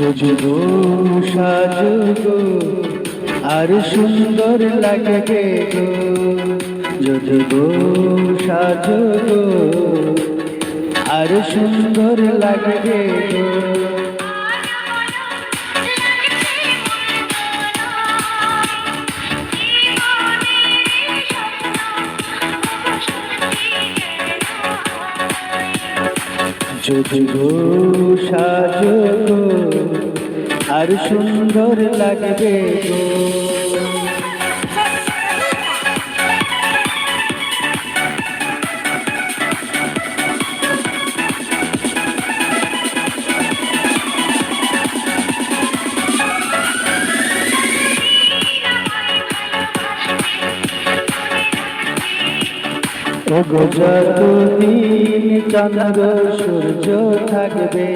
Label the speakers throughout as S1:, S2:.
S1: সজগো সাজগো আর সুন্দর লাগে গো। যদি গো সাজগো আর সুন্দর লাগে গো। যদি গো আর সুন্দর লাগবে গো। ওগো যতদিন চন্দ্র সূর্য থাকবে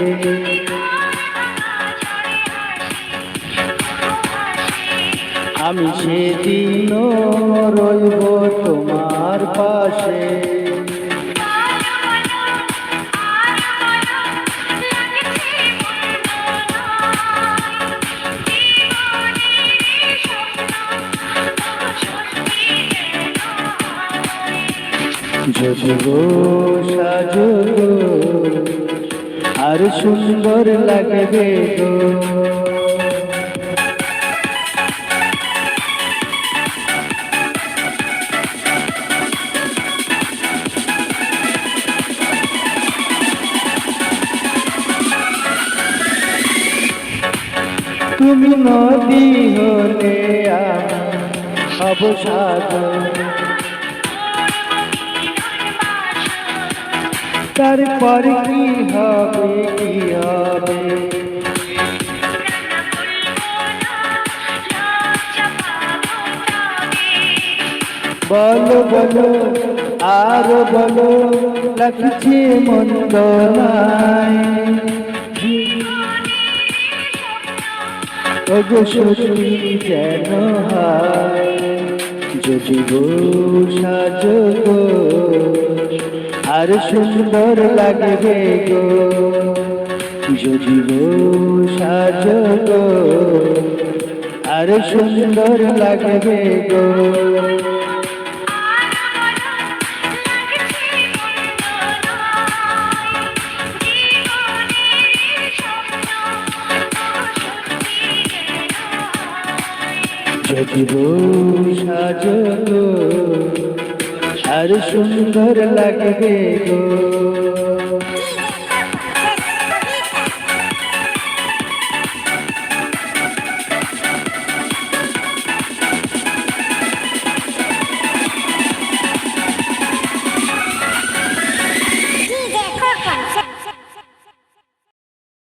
S1: আমি সেদিন রইব তোমার পাশে। যদি গো সাজো আর সুন্দর লাগবে গো। তুমি নদী হলে আমি হব সাগর তারপর কি হবে কি হবে? বলো বলো, আর বলো, লাগছে মন্দ নাই ওগো সত্যি যেন হয়, যদি গো সাজো আর সুন্দর লাগবে গো। যদি গো সাজো গো আর সুন্দর লাগবে গো। যদি গো সাজো গো আর সুন্দর লাগবে গো।